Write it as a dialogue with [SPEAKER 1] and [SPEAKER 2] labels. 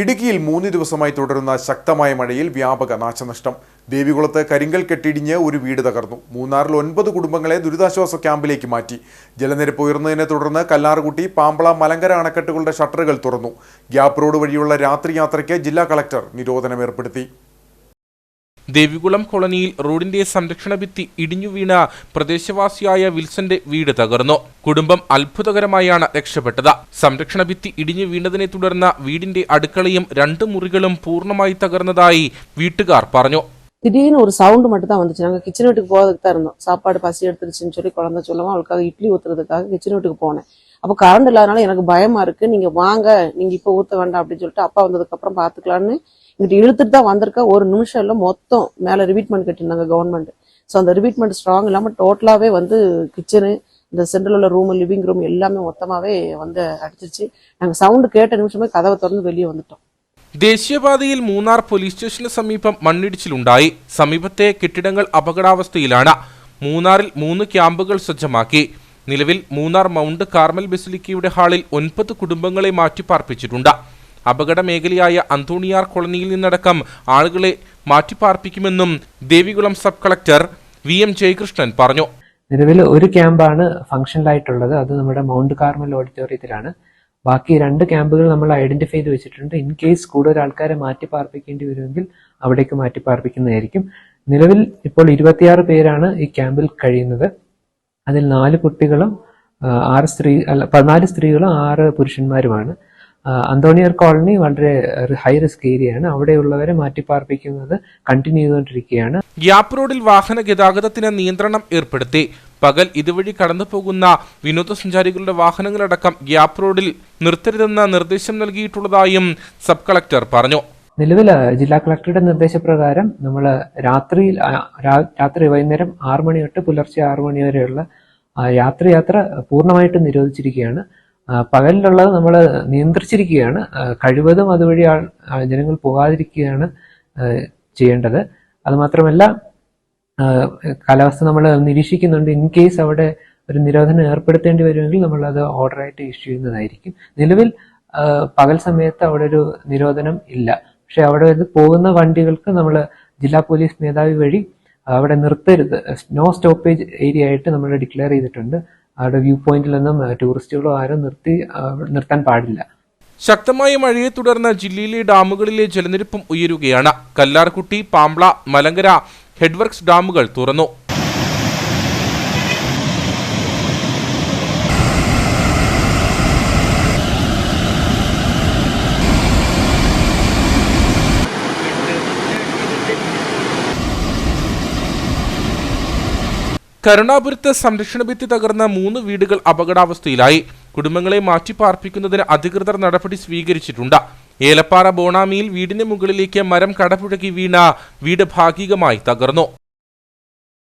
[SPEAKER 1] ഇടുക്കിയിൽ മൂന്ന് ദിവസമായി തുടരുന്ന ശക്തമായ മഴയിൽ വ്യാപക നാശനഷ്ടം. ദേവികുളത്ത് കരിങ്കൽ കെട്ടിടിഞ്ഞ് ഒരു വീട് തകർന്നു. മൂന്നാറിൽ ഒൻപത് കുടുംബങ്ങളെ ദുരിതാശ്വാസ ക്യാമ്പിലേക്ക് മാറ്റി. ജലനിരപ്പ് ഉയർന്നതിനെ തുടർന്ന് കല്ലാറുകുട്ടി പാമ്പള മലങ്കര അണക്കെട്ടുകളുടെ ഷട്ടറുകൾ തുറന്നു. ഗ്യാപ് റോഡ് വഴിയുള്ള രാത്രി യാത്രയ്ക്ക് ജില്ലാ കളക്ടർ നിരോധനം ഏർപ്പെടുത്തി.
[SPEAKER 2] ദേവികുളം കോളനിയിൽ റോഡിന്റെ സംരക്ഷണ ഭിത്തി ഇടിഞ്ഞു വീണ പ്രദേശവാസിയായ വിൽസന്റെ വീട് തകർന്നു കുടുംബം അത്ഭുതകരമായാണ് രക്ഷപ്പെട്ടത് സംരക്ഷണ ഭിത്തി ഇടിഞ്ഞു വീണതിനെ തുടർന്ന് വീടിന്റെ അടുക്കളയും രണ്ട് മുറികളും പൂർണ്ണമായി തകർന്നതായി വീട്ടുകാർ പറഞ്ഞു
[SPEAKER 3] திடீர்னு ஒரு சவுண்டு மட்டும் தான் வந்துச்சு நாங்கள் கிச்சன் வீட்டுக்கு போகிறதுக்கு தான் இருந்தோம் சாப்பாடு பசி எடுத்துருச்சுன்னு சொல்லி குழந்தை சொல்லவும் அவளுக்காக இட்லி ஊத்துறதுக்காக கிச்சன் வீட்டுக்கு போனேன் அப்போ கரண்ட் இல்லாதனால எனக்கு பயமா இருக்கு நீங்க வாங்க நீங்க இப்போ ஊத்த வேண்டாம் அப்படின்னு சொல்லிட்டு அப்பா வந்ததுக்கு அப்புறம் பாத்துக்கலாம்னு இங்கிட்ட இழுத்துட்டு தான் வந்திருக்கா ஒரு நிமிஷம் இல்லை மொத்தம் மேல ரிபீட்மெண்ட் கட்டிருந்தாங்க கவர்மெண்ட் ஸோ அந்த ரிபீட்மெண்ட் ஸ்ட்ராங் இல்லாம டோட்டலாவே வந்து கிச்சனு இந்த சென்ட்ரல் உள்ள ரூம் லிவிங் ரூம் எல்லாமே மொத்தமாவே வந்து அடிச்சிருச்சு நாங்க சவுண்டு கேட்ட நிமிஷமே கதவை திறந்து வெளியே வந்துட்டோம்
[SPEAKER 2] ദേശീയപാതയിൽ മൂന്നാർ പോലീസ് സ്റ്റേഷന് സമീപം മണ്ണിടിച്ചിലുണ്ടായി സമീപത്തെ കെട്ടിടങ്ങൾ അപകടാവസ്ഥയിലാണ് മൂന്നാറിൽ മൂന്ന് ക്യാമ്പുകൾ സജ്ജമാക്കി നിലവിൽ മൂന്നാർ മൗണ്ട് കാർമൽ ബെസിലിക്കയുടെ ഹാളിൽ ഒൻപത് കുടുംബങ്ങളെ മാറ്റിപ്പാർപ്പിച്ചിട്ടുണ്ട്. അപകട മേഖലയായ അന്തോണിയാർ കോളനിയിൽ നിന്നടക്കം ആളുകളെ മാറ്റിപ്പാർപ്പിക്കുമെന്നും Devikulam sub collector V M Jayakrishnan പറഞ്ഞു.
[SPEAKER 4] നിലവിൽ ഒരു ക്യാമ്പാണ് ഫംഗ്ഷനിലായിട്ടുള്ളത്. അത് നമ്മുടെ മൗണ്ട് കാർമൽ ഓഡിറ്റോറിയത്തിലാണ്. ബാക്കി രണ്ട് ക്യാമ്പുകൾ നമ്മൾ ഐഡന്റിഫൈ ചെയ്ത് വെച്ചിട്ടുണ്ട്. ഇൻ കേസ് കൂടുതൽ ആൾക്കാരെ മാറ്റി പാർപ്പിക്കേണ്ടി വരുമെങ്കിൽ അവിടേക്ക് മാറ്റി പാർപ്പിക്കുന്നതായിരിക്കും നിലവിൽ ഇപ്പോൾ ഇരുപത്തിയാറ് പേരാണ് ഈ ക്യാമ്പിൽ കഴിയുന്നത്. അതിൽ നാല് കുട്ടികളും ആറ് സ്ത്രീ അല്ല പതിനാല് സ്ത്രീകളും ആറ് പുരുഷന്മാരുമാണ്. അന്തോണിയർ കോളനി വളരെ ഹൈ റിസ്ക് ഏരിയയാണ്. അവിടെയുള്ളവരെ മാറ്റി പാർപ്പിക്കുന്നത് കണ്ടിന്യൂ ചെയ്തുകൊണ്ടിരിക്കുകയാണ്.
[SPEAKER 2] ഗ്യാപ് റോഡിൽ വാഹന ഗതാഗതത്തിന് നിയന്ത്രണം ഏർപ്പെടുത്തി. പകൽ ഇതുവഴി കടന്നു പോകുന്ന വിനോദസഞ്ചാരികളുടെ വാഹനങ്ങളടക്കം ഗ്യാപ് റോഡിൽ നിർത്തരുതെന്ന നിർദ്ദേശം നൽകിയിട്ടുള്ളതായും സബ് കളക്ടർ പറഞ്ഞു.
[SPEAKER 4] നിലവിൽ ജില്ലാ കളക്ടറുടെ നിർദ്ദേശപ്രകാരം നമ്മൾ രാത്രിയിൽ രാത്രി വൈകുന്നേരം ആറു മണി തൊട്ട് പുലർച്ചെ ആറു മണി വരെയുള്ള രാത്രിയാത്ര രാത്രി യാത്ര പൂർണമായിട്ടും നിരോധിച്ചിരിക്കുകയാണ്. പകലിലുള്ളത് നമ്മൾ നിയന്ത്രിച്ചിരിക്കുകയാണ്. കഴിവതും അതുവഴി ആൾ ജനങ്ങൾ പോകാതിരിക്കുകയാണ് ചെയ്യേണ്ടത്. അതുമാത്രമല്ല കാലാവസ്ഥ നമ്മൾ നിരീക്ഷിക്കുന്നുണ്ട്. ഇൻ കേസ് അവിടെ ഒരു നിരോധനം ഏർപ്പെടുത്തേണ്ടി വരുമെങ്കിൽ നമ്മൾ അത് ഓർഡറായിട്ട് ഇഷ്യൂ ചെയ്യുന്നതായിരിക്കും. നിലവിൽ പകൽ സമയത്ത് അവിടെ ഒരു നിരോധനം ഇല്ല. പക്ഷെ അവിടെ വരുന്ന പോകുന്ന വണ്ടികൾക്ക് നമ്മൾ ജില്ലാ പോലീസ് മേധാവി വഴി അവിടെ നിർത്തരുത്. നോ സ്റ്റോപ്പേജ് ഏരിയ ആയിട്ട് നമ്മൾ ഡിക്ലെയർ ചെയ്തിട്ടുണ്ട്. അവിടെ വ്യൂ പോയിന്റിൽ നിന്നും ടൂറിസ്റ്റുകളോ ആരും നിർത്തി നിർത്താൻ പാടില്ല.
[SPEAKER 2] ശക്തമായ മഴയെ തുടർന്ന് ജില്ലയിലെ ഡാമുകളിലെ ജലനിരപ്പും ഉയരുകയാണ്. കല്ലാർകുട്ടി പാംബ്ല മലങ്കര ഹെഡ്വർക്സ് ഡാമുകൾ തുറന്നു. കരുണാപുരത്ത് സംരക്ഷണ ഭിത്തി തകർന്ന മൂന്ന് വീടുകൾ അപകടാവസ്ഥയിലായി. കുടുംബങ്ങളെ മാറ്റിപ്പാർപ്പിക്കുന്നതിന് അധികൃതർ നടപടി സ്വീകരിച്ചിട്ടുണ്ട്. ഏലപ്പാറ ബോണാമിയിൽ വീടിന് മുകളിലേക്ക് മരം കടപുഴകി വീണ വീട് ഭാഗികമായി തകർന്നു.